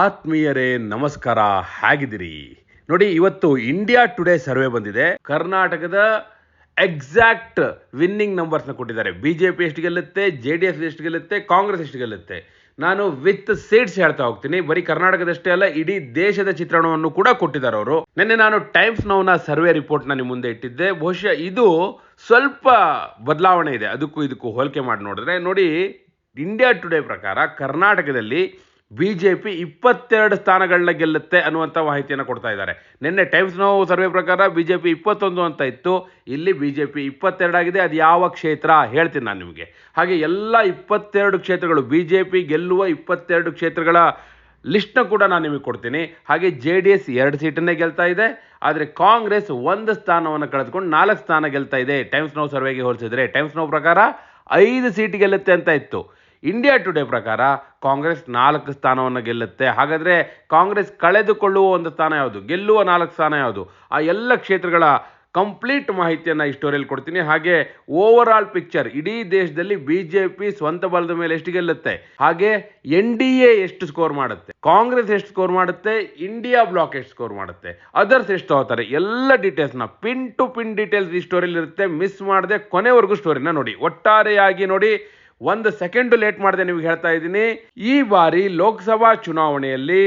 ಆತ್ಮೀಯರೇ, ನಮಸ್ಕಾರ. ಹೇಗಿದ್ದೀರಿ? ನೋಡಿ, ಇವತ್ತು ಇಂಡಿಯಾ ಟುಡೇ ಸರ್ವೆ ಬಂದಿದೆ. ಕರ್ನಾಟಕದ ಎಕ್ಸಾಕ್ಟ್ ವಿನ್ನಿಂಗ್ ನಂಬರ್ಸ್ನ ಕೊಟ್ಟಿದ್ದಾರೆ. ಬಿಜೆಪಿ ಎಷ್ಟು ಗೆಲ್ಲುತ್ತೆ ಜೆ ಡಿ ಎಸ್ ಎಷ್ಟು ಗೆಲ್ಲುತ್ತೆ ಕಾಂಗ್ರೆಸ್ ಎಷ್ಟು ಗೆಲ್ಲುತ್ತೆ? ನಾನು ವಿತ್ ಸೀಟ್ಸ್ ಹೇಳ್ತಾ ಹೋಗ್ತೀನಿ. ಬರೀ ಕರ್ನಾಟಕದಷ್ಟೇ ಅಲ್ಲ, ಇಡೀ ದೇಶದ ಚಿತ್ರಣವನ್ನು ಕೂಡ ಕೊಟ್ಟಿದ್ದಾರೆ ಅವರು. ನಿನ್ನೆ ನಾನು ಟೈಮ್ಸ್ ನೌನ ಸರ್ವೆ ರಿಪೋರ್ಟ್ ನಿಮ್ಮ ಮುಂದೆ ಇಟ್ಟಿದ್ದೆ. ಬಹುಶಃ ಇದು ಸ್ವಲ್ಪ ಬದಲಾವಣೆ ಇದೆ. ಅದಕ್ಕೂ ಇದಕ್ಕೂ ಹೋಲಿಕೆ ಮಾಡಿ ನೋಡಿದ್ರೆ, ನೋಡಿ ಇಂಡಿಯಾ ಟುಡೇ ಪ್ರಕಾರ ಕರ್ನಾಟಕದಲ್ಲಿ ಬಿ ಜೆ ಪಿ ಇಪ್ಪತ್ತೆರಡು ಸ್ಥಾನಗಳನ್ನ ಗೆಲ್ಲುತ್ತೆ ಅನ್ನುವಂಥ ಮಾಹಿತಿಯನ್ನು ಕೊಡ್ತಾ ಇದ್ದಾರೆ. ನಿನ್ನೆ ಟೈಮ್ಸ್ ನೋವು ಸರ್ವೆ ಪ್ರಕಾರ ಬಿ ಜೆ ಪಿ ಇಪ್ಪತ್ತೊಂದು ಅಂತ ಇತ್ತು. ಇಲ್ಲಿ ಬಿ ಜೆ ಪಿ ಇಪ್ಪತ್ತೆರಡಾಗಿದೆ ಅದು ಯಾವ ಕ್ಷೇತ್ರ ಹೇಳ್ತೀನಿ ನಾನು ನಿಮಗೆ. ಹಾಗೆ ಎಲ್ಲ ಇಪ್ಪತ್ತೆರಡು ಕ್ಷೇತ್ರಗಳು ಬಿ ಜೆ ಪಿ ಗೆಲ್ಲುವ ಇಪ್ಪತ್ತೆರಡು ಕ್ಷೇತ್ರಗಳ ಲಿಸ್ಟ್ನ ಕೂಡ ನಾನು ನಿಮಗೆ ಕೊಡ್ತೀನಿ. ಹಾಗೆ ಜೆ ಡಿ ಎಸ್ ಎರಡು ಸೀಟನ್ನೇ ಗೆಲ್ತಾ ಇದೆ. ಆದರೆ ಕಾಂಗ್ರೆಸ್ ಒಂದು ಸ್ಥಾನವನ್ನು ಕಳೆದುಕೊಂಡು ನಾಲ್ಕು ಸ್ಥಾನ ಗೆಲ್ತಾ ಇದೆ. ಟೈಮ್ಸ್ ನೋವು ಸರ್ವೆಗೆ ಹೋಲಿಸಿದರೆ ಟೈಮ್ಸ್ ನೋ ಪ್ರಕಾರ ಐದು ಸೀಟ್ ಗೆಲ್ಲುತ್ತೆ ಅಂತ ಇತ್ತು. ಇಂಡಿಯಾ ಟುಡೇ ಪ್ರಕಾರ ಕಾಂಗ್ರೆಸ್ ನಾಲ್ಕು ಸ್ಥಾನವನ್ನು ಗೆಲ್ಲುತ್ತೆ. ಹಾಗಾದರೆ ಕಾಂಗ್ರೆಸ್ ಕಳೆದುಕೊಳ್ಳುವ ಒಂದು ಸ್ಥಾನ ಯಾವುದು? ಗೆಲ್ಲುವ ನಾಲ್ಕು ಸ್ಥಾನ ಯಾವುದು? ಆ ಎಲ್ಲ ಕ್ಷೇತ್ರಗಳ ಕಂಪ್ಲೀಟ್ ಮಾಹಿತಿಯನ್ನು ಈ ಸ್ಟೋರಿಯಲ್ಲಿ ಕೊಡ್ತೀನಿ. ಹಾಗೆ ಓವರ್ ಆಲ್ ಪಿಕ್ಚರ್ ಇಡೀ ದೇಶದಲ್ಲಿ ಬಿ ಜೆ ಪಿ ಸ್ವಂತ ಬಲದ ಮೇಲೆ ಎಷ್ಟು ಗೆಲ್ಲುತ್ತೆ? ಹಾಗೆ ಎನ್ ಡಿ ಎ ಎಷ್ಟು ಸ್ಕೋರ್ ಮಾಡುತ್ತೆ? ಕಾಂಗ್ರೆಸ್ ಎಷ್ಟು ಸ್ಕೋರ್ ಮಾಡುತ್ತೆ? ಇಂಡಿಯಾ ಬ್ಲಾಕ್ ಎಷ್ಟು ಸ್ಕೋರ್ ಮಾಡುತ್ತೆ? ಅದರ್ಸ್ ಎಷ್ಟು ಹೋಗ್ತಾರೆ ಎಲ್ಲ ಡೀಟೇಲ್ಸ್ನ ಪಿನ್ ಟು ಪಿನ್ ಡೀಟೇಲ್ಸ್ ಈ ಸ್ಟೋರಿಯಲ್ಲಿ ಇರುತ್ತೆ. ಮಿಸ್ ಮಾಡದೆ ಕೊನೆವರೆಗೂ ಸ್ಟೋರಿನ ನೋಡಿ. ಒಟ್ಟಾರೆಯಾಗಿ ನೋಡಿ. ಒಂದು ಸೆಕೆಂಡ್ ಲೇಟ್ ಮಾಡದೆ ನಿಮ್ಗೆ ಹೇಳ್ತಾ ಇದ್ದೀನಿ. ಈ ಬಾರಿ ಲೋಕಸಭಾ ಚುನಾವಣೆಯಲ್ಲಿ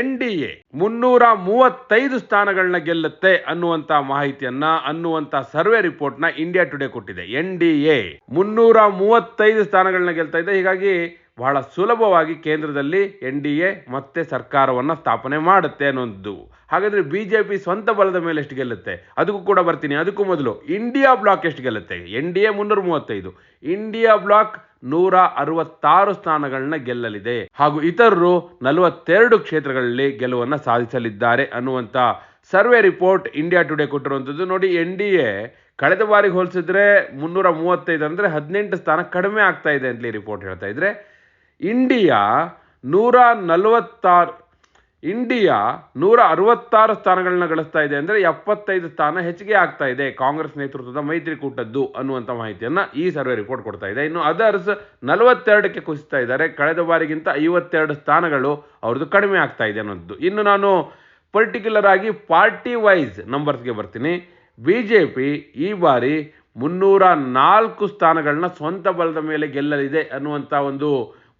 ಎನ್ ಡಿ ಎ ಮುನ್ನೂರ ಮೂವತ್ತೈದು ಸ್ಥಾನಗಳನ್ನ ಗೆಲ್ಲುತ್ತೆ ಅನ್ನುವಂತ ಮಾಹಿತಿಯನ್ನ, ಅನ್ನುವಂತ ಸರ್ವೆ ರಿಪೋರ್ಟ್ನ ಇಂಡಿಯಾ ಟುಡೇ ಕೊಟ್ಟಿದೆ. ಎನ್ ಡಿ ಎ ಮುನ್ನೂರ ಮೂವತ್ತೈದು ಸ್ಥಾನಗಳನ್ನ ಗೆಲ್ತಾ ಇದೆ. ಹೀಗಾಗಿ ಬಹಳ ಸುಲಭವಾಗಿ ಕೇಂದ್ರದಲ್ಲಿ ಎನ್ ಡಿ ಎ ಮತ್ತೆ ಸರ್ಕಾರವನ್ನ ಸ್ಥಾಪನೆ ಮಾಡುತ್ತೆ ಅನ್ನೋದು. ಹಾಗಾದ್ರೆ ಬಿಜೆಪಿ ಸ್ವಂತ ಬಲದ ಮೇಲೆ ಎಷ್ಟು ಗೆಲ್ಲುತ್ತೆ? ಅದಕ್ಕೂ ಕೂಡ ಬರ್ತೀನಿ. ಅದಕ್ಕೂ ಮೊದಲು ಇಂಡಿಯಾ ಬ್ಲಾಕ್ ಎಷ್ಟು ಗೆಲ್ಲುತ್ತೆ? ಎನ್ ಡಿ ಎ ಮುನ್ನೂರ ಮೂವತ್ತೈದು. ಇಂಡಿಯಾ ಬ್ಲಾಕ್ ನೂರ ಅರವತ್ತಾರು ಸ್ಥಾನಗಳನ್ನ ಗೆಲ್ಲಲಿದೆ. ಹಾಗೂ ಇತರರು ನಲವತ್ತೆರಡು ಕ್ಷೇತ್ರಗಳಲ್ಲಿ ಗೆಲುವನ್ನ ಸಾಧಿಸಲಿದ್ದಾರೆ ಅನ್ನುವಂತ ಸರ್ವೆ ರಿಪೋರ್ಟ್ ಇಂಡಿಯಾ ಟುಡೇ ಕೊಟ್ಟಿರುವಂಥದ್ದು. ನೋಡಿ, ಎನ್ ಡಿ ಎ ಕಳೆದ ಬಾರಿಗೆ ಹೋಲಿಸಿದ್ರೆ ಮುನ್ನೂರ ಮೂವತ್ತೈದು ಅಂದ್ರೆ ಹದಿನೆಂಟು ಸ್ಥಾನ ಕಡಿಮೆ ಆಗ್ತಾ ಇದೆ ಅಂತಲೇ ರಿಪೋರ್ಟ್ ಹೇಳ್ತಾ ಇದ್ರೆ. ಇಂಡಿಯಾ ನೂರ ನಲವತ್ತಾರು ಇಂಡಿಯಾ ನೂರ ಅರವತ್ತಾರು ಸ್ಥಾನಗಳನ್ನ ಗಳಿಸ್ತಾ ಇದೆ ಅಂದರೆ ಎಪ್ಪತ್ತೈದು ಸ್ಥಾನ ಹೆಚ್ಚಿಗೆ ಆಗ್ತಾ ಇದೆ ಕಾಂಗ್ರೆಸ್ ನೇತೃತ್ವದ ಮೈತ್ರಿಕೂಟದ್ದು ಅನ್ನುವಂಥ ಮಾಹಿತಿಯನ್ನು ಈ ಸರ್ವೆ ರಿಪೋರ್ಟ್ ಕೊಡ್ತಾ ಇದೆ. ಇನ್ನು ಅದರ್ಸ್ ನಲವತ್ತೆರಡಕ್ಕೆ ಕುಸಿತಾ ಇದ್ದಾರೆ. ಕಳೆದ ಬಾರಿಗಿಂತ ಐವತ್ತೆರಡು ಸ್ಥಾನಗಳು ಅವ್ರದ್ದು ಕಡಿಮೆ ಆಗ್ತಾ ಇದೆ ಅನ್ನೋದು ಇನ್ನು ನಾನು ಪರ್ಟಿಕ್ಯುಲರ್ ಆಗಿ ಪಾರ್ಟಿ ವೈಸ್ ನಂಬರ್ಸ್ಗೆ ಬರ್ತೀನಿ. ಬಿ ಜೆ ಪಿ ಈ ಬಾರಿ ಮುನ್ನೂರ ನಾಲ್ಕು ಸ್ಥಾನಗಳನ್ನ ಸ್ವಂತ ಬಲದ ಮೇಲೆ ಗೆಲ್ಲಲಿದೆ ಅನ್ನುವಂಥ ಒಂದು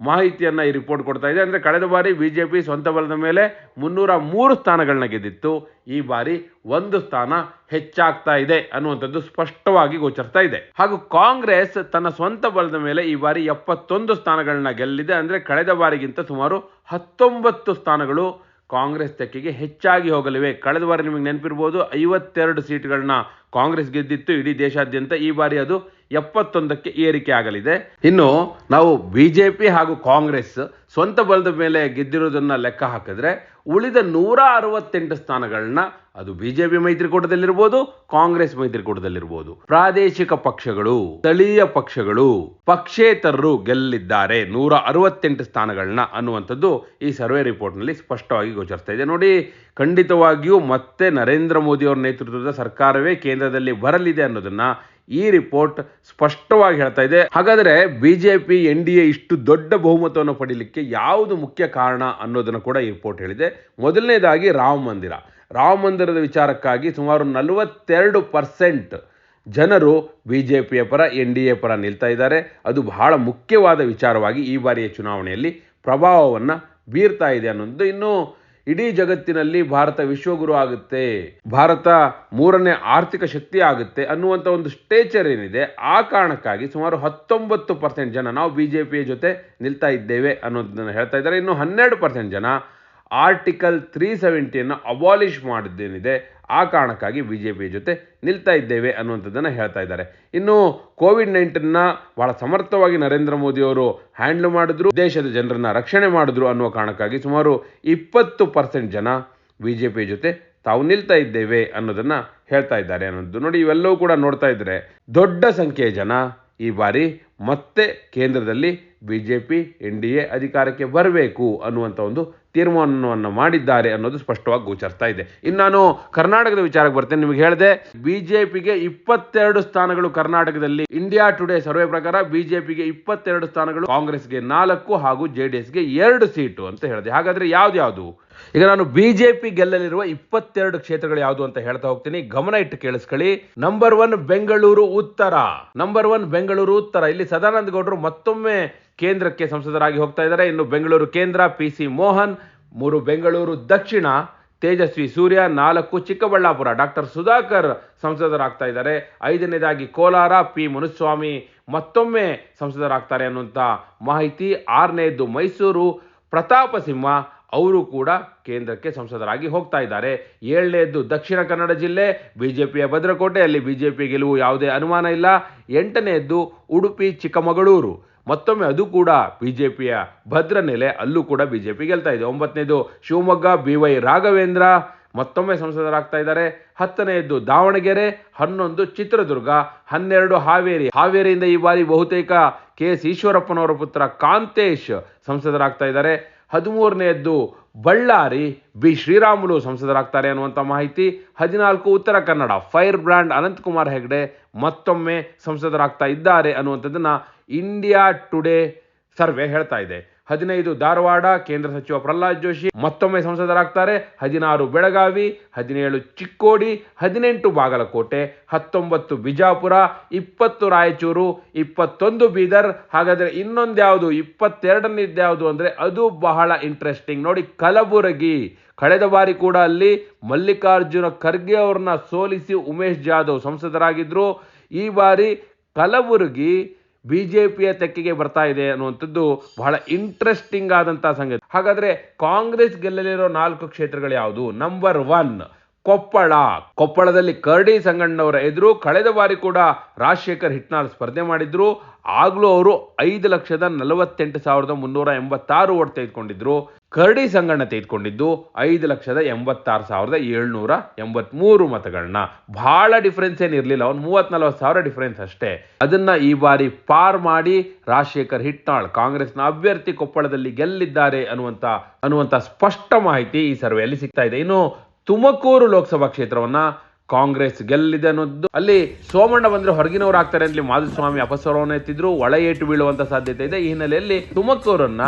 ಮಾಹಿತಿಯನ್ನು ಈ ರಿಪೋರ್ಟ್ ಕೊಡ್ತಾ ಇದೆ. ಅಂದರೆ ಕಳೆದ ಬಾರಿ ಬಿ ಜೆ ಪಿ ಸ್ವಂತ ಬಲದ ಮೇಲೆ ಮುನ್ನೂರ ಮೂರು ಸ್ಥಾನಗಳನ್ನ ಗೆದ್ದಿತ್ತು. ಈ ಬಾರಿ ಒಂದು ಸ್ಥಾನ ಹೆಚ್ಚಾಗ್ತಾ ಇದೆ ಅನ್ನುವಂಥದ್ದು ಸ್ಪಷ್ಟವಾಗಿ ಗೋಚರಿಸ್ತಾ ಇದೆ. ಹಾಗೂ ಕಾಂಗ್ರೆಸ್ ತನ್ನ ಸ್ವಂತ ಬಲದ ಮೇಲೆ ಈ ಬಾರಿ ಎಪ್ಪತ್ತೊಂದು ಸ್ಥಾನಗಳನ್ನ ಗೆಲ್ಲಿದೆ. ಅಂದರೆ ಕಳೆದ ಬಾರಿಗಿಂತ ಸುಮಾರು ಹತ್ತೊಂಬತ್ತು ಸ್ಥಾನಗಳು ಕಾಂಗ್ರೆಸ್ ತೆಕ್ಕೆಗೆ ಹೆಚ್ಚಾಗಿ ಹೋಗಲಿವೆ. ಕಳೆದ ಬಾರಿ ನಿಮಗೆ ನೆನಪಿರ್ಬೋದು ಐವತ್ತೆರಡು ಸೀಟ್ಗಳನ್ನ ಕಾಂಗ್ರೆಸ್ ಗೆದ್ದಿತ್ತು. ಇಡೀ ದೇಶಾದ್ಯಂತ ಈ ಬಾರಿ ಅದು ಎಪ್ಪತ್ತೊಂದಕ್ಕೆ ಏರಿಕೆ ಆಗಲಿದೆ. ಇನ್ನು ನಾವು ಬಿಜೆಪಿ ಹಾಗೂ ಕಾಂಗ್ರೆಸ್ ಸ್ವಂತ ಬಲದ ಮೇಲೆ ಗೆದ್ದಿರೋದನ್ನ ಲೆಕ್ಕ ಹಾಕಿದ್ರೆ ಉಳಿದ ನೂರ ಅರವತ್ತೆಂಟು ಸ್ಥಾನಗಳನ್ನ ಅದು ಬಿಜೆಪಿ ಮೈತ್ರಿಕೂಟದಲ್ಲಿರ್ಬೋದು, ಕಾಂಗ್ರೆಸ್ ಮೈತ್ರಿಕೂಟದಲ್ಲಿರ್ಬೋದು. ಪ್ರಾದೇಶಿಕ ಪಕ್ಷಗಳು, ಸ್ಥಳೀಯ ಪಕ್ಷಗಳು, ಪಕ್ಷೇತರರು ಗೆಲ್ಲಿದ್ದಾರೆ. ನೂರ ಅರವತ್ತೆಂಟು ಸ್ಥಾನಗಳನ್ನ ಅನ್ನುವಂಥದ್ದು ಈ ಸರ್ವೆ ರಿಪೋರ್ಟ್ನಲ್ಲಿ ಸ್ಪಷ್ಟವಾಗಿ ಗೋಚರಿಸ್ತಾ ಇದೆ. ನೋಡಿ, ಖಂಡಿತವಾಗಿಯೂ ಮತ್ತೆ ನರೇಂದ್ರ ಮೋದಿ ಅವರ ನೇತೃತ್ವದ ಸರ್ಕಾರವೇ ಕೇಂದ್ರದಲ್ಲಿ ಬರಲಿದೆ ಅನ್ನೋದನ್ನ ಈ ರಿಪೋರ್ಟ್ ಸ್ಪಷ್ಟವಾಗಿ ಹೇಳ್ತಾ ಇದೆ. ಹಾಗಾದರೆ ಬಿಜೆಪಿ ಎನ್ ಡಿ ಎ ಇಷ್ಟು ದೊಡ್ಡ ಬಹುಮತವನ್ನು ಪಡೀಲಿಕ್ಕೆ ಯಾವುದು ಮುಖ್ಯ ಕಾರಣ ಅನ್ನೋದನ್ನು ಕೂಡ ಈ ರಿಪೋರ್ಟ್ ಹೇಳಿದೆ. ಮೊದಲನೇದಾಗಿ ರಾಮ ಮಂದಿರ. ರಾಮ ಮಂದಿರದ ವಿಚಾರಕ್ಕಾಗಿ ಸುಮಾರು ನಲವತ್ತೆರಡು ಪರ್ಸೆಂಟ್ ಜನರು ಬಿ ಜೆ ಪಿಯ ಪರ ಎನ್ ಡಿ ಎ ಪರ ನಿಲ್ತಾ ಇದ್ದಾರೆ. ಅದು ಬಹಳ ಮುಖ್ಯವಾದ ವಿಚಾರವಾಗಿ ಈ ಬಾರಿಯ ಚುನಾವಣೆಯಲ್ಲಿ ಪ್ರಭಾವವನ್ನು ಬೀರ್ತಾ ಇದೆ ಅನ್ನೋದು ಇನ್ನು ಇಡೀ ಜಗತ್ತಿನಲ್ಲಿ ಭಾರತ ವಿಶ್ವಗುರು ಆಗುತ್ತೆ. ಭಾರತ ಮೂರನೇ ಆರ್ಥಿಕ ಶಕ್ತಿ ಆಗುತ್ತೆ ಅನ್ನುವಂಥ ಒಂದು ಸ್ಟೇಚರ್ ಏನಿದೆ, ಆ ಕಾರಣಕ್ಕಾಗಿ ಸುಮಾರು ಹತ್ತೊಂಬತ್ತು ಪರ್ಸೆಂಟ್ ಜನ ನಾವು ಬಿ ಜೆ ಪಿಯ ಜೊತೆ ನಿಲ್ತಾ ಇದ್ದೇವೆ ಅನ್ನೋದನ್ನ ಹೇಳ್ತಾ ಇದ್ದಾರೆ. ಇನ್ನು ಹನ್ನೆರಡು ಪರ್ಸೆಂಟ್ ಜನ ಆರ್ಟಿಕಲ್ ತ್ರೀ ಸೆವೆಂಟಿಯನ್ನು ಅಬಾಲಿಷ್ ಮಾಡಿದ್ದೇನಿದೆ, ಆ ಕಾರಣಕ್ಕಾಗಿ ಬಿ ಜೆ ಪಿ ಜೊತೆ ನಿಲ್ತಾ ಇದ್ದೇವೆ ಅನ್ನುವಂಥದ್ದನ್ನು ಹೇಳ್ತಾ ಇದ್ದಾರೆ. ಇನ್ನು ಕೋವಿಡ್ ನೈನ್ಟೀನ್ನ ಬಹಳ ಸಮರ್ಥವಾಗಿ ನರೇಂದ್ರ ಮೋದಿ ಅವರು ಹ್ಯಾಂಡ್ಲ್ ಮಾಡಿದ್ರು, ದೇಶದ ಜನರನ್ನು ರಕ್ಷಣೆ ಮಾಡಿದ್ರು ಅನ್ನುವ ಕಾರಣಕ್ಕಾಗಿ ಸುಮಾರು ಇಪ್ಪತ್ತು ಪರ್ಸೆಂಟ್ ಜನ ಬಿ ಜೆ ಪಿ ಜೊತೆ ತಾವು ನಿಲ್ತಾ ಇದ್ದೇವೆ ಅನ್ನೋದನ್ನು ಹೇಳ್ತಾ ಇದ್ದಾರೆ ಅನ್ನೋದು ನೋಡಿ, ಇವೆಲ್ಲವೂ ಕೂಡ ನೋಡ್ತಾ ಇದ್ದರೆ ದೊಡ್ಡ ಸಂಖ್ಯೆಯ ಜನ ಈ ಬಾರಿ ಮತ್ತೆ ಕೇಂದ್ರದಲ್ಲಿ B J P N D A ಅಧಿಕಾರಕ್ಕೆ ಬರಬೇಕು ಅನ್ನುವಂಥ ಒಂದು ತೀರ್ಮಾನವನ್ನು ಮಾಡಿದ್ದಾರೆ ಅನ್ನೋದು ಸ್ಪಷ್ಟವಾಗಿ ಗೋಚರಿಸ್ತಾ ಇದೆ. ಇನ್ನು ನಾನು ಕರ್ನಾಟಕದ ವಿಚಾರಕ್ಕೆ ಬರ್ತೇನೆ. ನಿಮಗೆ ಹೇಳಿದೆ, ಬಿಜೆಪಿಗೆ ಇಪ್ಪತ್ತೆರಡು ಸ್ಥಾನಗಳು ಕರ್ನಾಟಕದಲ್ಲಿ. ಇಂಡಿಯಾ ಟುಡೇ ಸರ್ವೆ ಪ್ರಕಾರ ಬಿಜೆಪಿಗೆ ಇಪ್ಪತ್ತೆರಡು ಸ್ಥಾನಗಳು, ಕಾಂಗ್ರೆಸ್ಗೆ ನಾಲ್ಕು ಹಾಗೂ ಜೆ ಡಿ ಎಸ್ಗೆ ಎರಡು ಸೀಟು ಅಂತ ಹೇಳಿದೆ. ಹಾಗಾದ್ರೆ ಯಾವ್ದು ಈಗ ನಾನು ಬಿಜೆಪಿ ಗೆಲ್ಲಲಿರುವ ಇಪ್ಪತ್ತೆರಡು ಕ್ಷೇತ್ರಗಳು ಯಾವುದು ಅಂತ ಹೇಳ್ತಾ ಹೋಗ್ತೀನಿ. ಗಮನ ಇಟ್ಟು ಕೇಳಿಸ್ಕೊಳ್ಳಿ. ನಂಬರ್ ಒನ್ ಬೆಂಗಳೂರು ಉತ್ತರ. ನಂಬರ್ ಒನ್ ಬೆಂಗಳೂರು ಉತ್ತರ. ಇಲ್ಲಿ ಸದಾನಂದ ಗೌಡರು ಮತ್ತೊಮ್ಮೆ ಕೇಂದ್ರಕ್ಕೆ ಸಂಸದರಾಗಿ ಹೋಗ್ತಾ ಇದ್ದಾರೆ. ಇನ್ನು ಬೆಂಗಳೂರು ಕೇಂದ್ರ ಪಿ ಸಿ ಮೋಹನ್, ಮೂರು ಬೆಂಗಳೂರು ದಕ್ಷಿಣ ತೇಜಸ್ವಿ ಸೂರ್ಯ, ನಾಲ್ಕು ಚಿಕ್ಕಬಳ್ಳಾಪುರ. ಡಾಕ್ಟರ್ ಸುಧಾಕರ್ ಸಂಸದರಾಗ್ತಾ ಇದ್ದಾರೆ. ಐದನೇದಾಗಿ ಕೋಲಾರ, ಪಿ ಮುನುಸ್ವಾಮಿ ಮತ್ತೊಮ್ಮೆ ಸಂಸದರಾಗ್ತಾರೆ ಅನ್ನುವಂಥ ಮಾಹಿತಿ. ಆರನೇದು ಮೈಸೂರು, ಪ್ರತಾಪ ಸಿಂಹ ಅವರು ಕೂಡ ಕೇಂದ್ರಕ್ಕೆ ಸಂಸದರಾಗಿ ಹೋಗ್ತಾ ಇದ್ದಾರೆ. ಏಳನೇದ್ದು ದಕ್ಷಿಣ ಕನ್ನಡ ಜಿಲ್ಲೆ, ಬಿಜೆಪಿಯ ಭದ್ರಕೋಟೆ ಅಲ್ಲಿ ಬಿಜೆಪಿ ಗೆಲುವು ಯಾವುದೇ ಅನುಮಾನ ಇಲ್ಲ. ಎಂಟನೆಯದ್ದು ಉಡುಪಿ, ಚಿಕ್ಕಮಗಳೂರು. ಮತ್ತೊಮ್ಮೆ ಅದು ಕೂಡ ಬಿ ಜೆ ಪಿಯ ಭದ್ರ ನೆಲೆ, ಅಲ್ಲೂ ಕೂಡ ಬಿ ಜೆ ಪಿ ಗೆಲ್ತಾ ಇದೆ. ಒಂಬತ್ತನೇದು ಶಿವಮೊಗ್ಗ, ಬಿ ವೈ ರಾಘವೇಂದ್ರ ಮತ್ತೊಮ್ಮೆ ಸಂಸದರಾಗ್ತಾ ಇದ್ದಾರೆ. ಹತ್ತನೆಯದ್ದು ದಾವಣಗೆರೆ, ಹನ್ನೊಂದು ಚಿತ್ರದುರ್ಗ, ಹನ್ನೆರಡು ಹಾವೇರಿ. ಹಾವೇರಿಯಿಂದ ಈ ಬಾರಿ ಬಹುತೇಕ ಕೆ ಎಸ್ ಈಶ್ವರಪ್ಪನವರ ಪುತ್ರ ಕಾಂತೇಶ್ ಸಂಸದರಾಗ್ತಾ ಇದ್ದಾರೆ. ಹದಿಮೂರನೆಯದ್ದು ಬಳ್ಳಾರಿ ಬಿ ಶ್ರೀರಾಮುಲು ಸಂಸದರಾಗ್ತಾರೆ ಅನ್ನುವಂಥ ಮಾಹಿತಿ. ಹದಿನಾಲ್ಕು ಉತ್ತರ ಕನ್ನಡ ಫೈರ್ ಬ್ರ್ಯಾಂಡ್ ಅನಂತಕುಮಾರ್ ಹೆಗ್ಡೆ ಮತ್ತೊಮ್ಮೆ ಸಂಸದರಾಗ್ತಾ ಇದ್ದಾರೆ ಅನ್ನುವಂಥದ್ದನ್ನು ಇಂಡಿಯಾ ಟುಡೇ ಸರ್ವೆ ಹೇಳ್ತಾ ಇದೆ. ಹದಿನೈದು ಧಾರವಾಡ, ಕೇಂದ್ರ ಸಚಿವ ಪ್ರಹ್ಲಾದ್ ಜೋಶಿ ಮತ್ತೊಮ್ಮೆ ಸಂಸದರಾಗ್ತಾರೆ. ಹದಿನಾರು ಬೆಳಗಾವಿ, ಹದಿನೇಳು ಚಿಕ್ಕೋಡಿ, ಹದಿನೆಂಟು ಬಾಗಲಕೋಟೆ, ಹತ್ತೊಂಬತ್ತು ಬಿಜಾಪುರ, ಇಪ್ಪತ್ತು ರಾಯಚೂರು, ಇಪ್ಪತ್ತೊಂದು ಬೀದರ್, ಹಾಗಾದರೆ ಇನ್ನೊಂದ್ಯಾವುದು ಇಪ್ಪತ್ತೆರಡನೇದ್ಯಾವುದು ಅಂದರೆ ಅದು ಬಹಳ ಇಂಟ್ರೆಸ್ಟಿಂಗ್ ನೋಡಿ, ಕಲಬುರಗಿ. ಕಳೆದ ಬಾರಿ ಕೂಡ ಅಲ್ಲಿ ಮಲ್ಲಿಕಾರ್ಜುನ ಖರ್ಗೆ ಅವ್ರನ್ನ ಸೋಲಿಸಿ ಉಮೇಶ್ ಜಾಧವ್ ಸಂಸದರಾಗಿದ್ರು. ಈ ಬಾರಿ ಕಲಬುರಗಿ ಬಿಜೆಪಿಯ ತೆಕ್ಕೆಗೆ ಬರ್ತಾ ಇದೆ ಅನ್ನುವಂಥದ್ದು ಬಹಳ ಇಂಟ್ರೆಸ್ಟಿಂಗ್ ಆದಂತಹ ಸಂಗತಿ. ಹಾಗಾದ್ರೆ ಕಾಂಗ್ರೆಸ್ ಗೆಲ್ಲಲಿರೋ ನಾಲ್ಕು ಕ್ಷೇತ್ರಗಳು ಯಾವುದು? Number one Koppal. ಕೊಪ್ಪಳದಲ್ಲಿ ಕರಡಿ ಸಂಗಣ್ಣವರ ಎದುರು ಕಳೆದ ಬಾರಿ ಕೂಡ ರಾಜಶೇಖರ್ ಹಿಟ್ನಾಳ್ ಸ್ಪರ್ಧೆ ಮಾಡಿದ್ರು. ಆಗ್ಲೂ ಅವರು ಐದು ಲಕ್ಷದ ನಲವತ್ತೆಂಟು ಸಾವಿರದ ಮುನ್ನೂರ ಎಂಬತ್ತಾರು ಓಟ್ ತೆಗೆದುಕೊಂಡಿದ್ರು. ಕರಡಿ ಸಂಗಣ್ಣ ತೆಗೆದುಕೊಂಡಿದ್ದು ಐದು ಲಕ್ಷದ ಎಂಬತ್ತಾರು ಸಾವಿರದ ಏಳ್ನೂರ ಎಂಬತ್ಮೂರು ಮತಗಳನ್ನ ಬಹಳ ಡಿಫರೆನ್ಸ್ ಏನಿರಲಿಲ್ಲ ಅವ್ನು ಮೂವತ್ತ್ ನಲವತ್ತು ಸಾವಿರ ಡಿಫರೆನ್ಸ್ ಅಷ್ಟೇ. ಅದನ್ನ ಈ ಬಾರಿ ಪಾರ್ ಮಾಡಿ ರಾಜಶೇಖರ್ ಹಿಟ್ನಾಳ್ ಕಾಂಗ್ರೆಸ್ನ ಅಭ್ಯರ್ಥಿ ಕೊಪ್ಪಳದಲ್ಲಿ ಗೆಲ್ಲಿದ್ದಾರೆ ಅನ್ನುವಂತ ಅನ್ನುವಂತ ಸ್ಪಷ್ಟ ಮಾಹಿತಿ ಈ ಸರ್ವೆಯಲ್ಲಿ ಸಿಗ್ತಾ ಇದೆ. ಇನ್ನು ತುಮಕೂರು ಲೋಕಸಭಾ ಕ್ಷೇತ್ರವನ್ನ ಕಾಂಗ್ರೆಸ್ ಗೆಲ್ಲಿದೆ ಅನ್ನೋದು. ಅಲ್ಲಿ ಸೋಮಣ್ಣ ಬಂದ್ರೆ ಹೊರಗಿನವ್ರು ಆಗ್ತಾರೆ ಅಂತ ಮಾಧುಸ್ವಾಮಿ ಅಪಸ್ವರವನ್ನು ಎತ್ತಿದ್ರು, ಒಳ ಏಟು ಬೀಳುವಂತ ಸಾಧ್ಯತೆ ಇದೆ. ಈ ಹಿನ್ನೆಲೆಯಲ್ಲಿ ತುಮಕೂರನ್ನ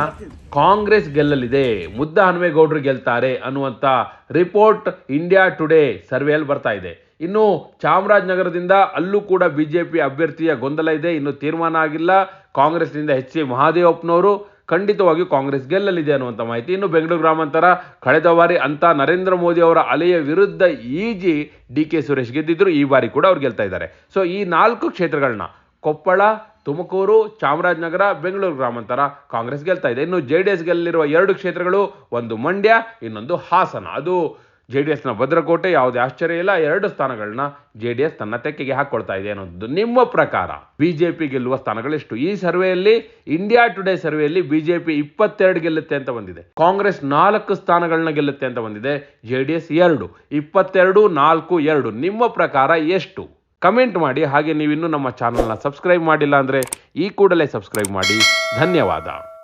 ಕಾಂಗ್ರೆಸ್ ಗೆಲ್ಲಲಿದೆ, ಮುದ್ದ ಹನುಮೇಗೌಡರು ಗೆಲ್ತಾರೆ ಅನ್ನುವಂತ ರಿಪೋರ್ಟ್ ಇಂಡಿಯಾ ಟುಡೇ ಸರ್ವೆಯಲ್ಲಿ ಬರ್ತಾ ಇದೆ. ಇನ್ನು ಚಾಮರಾಜನಗರದಿಂದ ಅಲ್ಲೂ ಕೂಡ ಬಿಜೆಪಿ ಅಭ್ಯರ್ಥಿಯ ಗೊಂದಲ ಇದೆ. ಇನ್ನು ತೀರ್ಮಾನ ಆಗಿಲ್ಲ. ಕಾಂಗ್ರೆಸ್ನಿಂದ ಎಚ್ ಸಿ ಮಹಾದೇವಪ್ಪನವರು ಖಂಡಿತವಾಗಿಯೂ ಕಾಂಗ್ರೆಸ್ ಗೆಲ್ಲಲಿದೆ ಅನ್ನುವಂಥ ಮಾಹಿತಿ. ಇನ್ನು ಬೆಂಗಳೂರು ಗ್ರಾಮಾಂತರ, ಕಳೆದ ಬಾರಿ ಅಂತ ನರೇಂದ್ರ ಮೋದಿ ಅವರ ಅಲೆಯ ವಿರುದ್ಧ ಈಜಿ ಡಿ ಕೆ ಸುರೇಶ್ ಗೆದ್ದಿದ್ರು, ಈ ಬಾರಿ ಕೂಡ ಅವ್ರು ಗೆಲ್ತಾ ಇದ್ದಾರೆ. ಸೊ ಈ ನಾಲ್ಕು ಕ್ಷೇತ್ರಗಳನ್ನ ಕೊಪ್ಪಳ, ತುಮಕೂರು, ಚಾಮರಾಜನಗರ, ಬೆಂಗಳೂರು ಗ್ರಾಮಾಂತರ ಕಾಂಗ್ರೆಸ್ ಗೆಲ್ತಾ ಇದೆ. ಇನ್ನು ಜೆ ಡಿ ಎಸ್ ಗೆಲ್ಲಿರುವ ಎರಡು ಕ್ಷೇತ್ರಗಳು, ಒಂದು ಮಂಡ್ಯ, ಇನ್ನೊಂದು ಹಾಸನ. ಅದು ಜೆ ಡಿ ಎಸ್ನ ಭದ್ರಕೋಟೆ ಯಾವುದೇ ಆಶ್ಚರ್ಯ ಇಲ್ಲ. ಎರಡು ಸ್ಥಾನಗಳನ್ನ ಜೆ ಡಿ ಎಸ್ ತನ್ನ ತೆಕ್ಕೆಗೆ ಹಾಕೊಳ್ತಾ ಇದೆ ಅನ್ನೋದು ನಿಮ್ಮ ಪ್ರಕಾರ. ಬಿಜೆಪಿ ಗೆಲ್ಲುವ ಸ್ಥಾನಗಳೆಷ್ಟು? ಈ ಸರ್ವೆಯಲ್ಲಿ ಇಂಡಿಯಾ ಟುಡೇ ಸರ್ವೆಯಲ್ಲಿ ಬಿಜೆಪಿ ಇಪ್ಪತ್ತೆರಡು ಗೆಲ್ಲುತ್ತೆ ಅಂತ ಬಂದಿದೆ. ಕಾಂಗ್ರೆಸ್ ನಾಲ್ಕು ಸ್ಥಾನಗಳನ್ನ ಗೆಲ್ಲುತ್ತೆ ಅಂತ ಬಂದಿದೆ. ಜೆ ಡಿ ಎಸ್ ಎರಡು, ಇಪ್ಪತ್ತೆರಡು, ನಾಲ್ಕು, ಎರಡು. ನಿಮ್ಮ ಪ್ರಕಾರ ಎಷ್ಟು? ಕಮೆಂಟ್ ಮಾಡಿ. ಹಾಗೆ ನೀವಿನ್ನೂ ನಮ್ಮ ಚಾನಲ್ನ ಸಬ್ಸ್ಕ್ರೈಬ್ ಮಾಡಿಲ್ಲ ಅಂದರೆ ಈ ಕೂಡಲೇ ಸಬ್ಸ್ಕ್ರೈಬ್ ಮಾಡಿ. ಧನ್ಯವಾದ.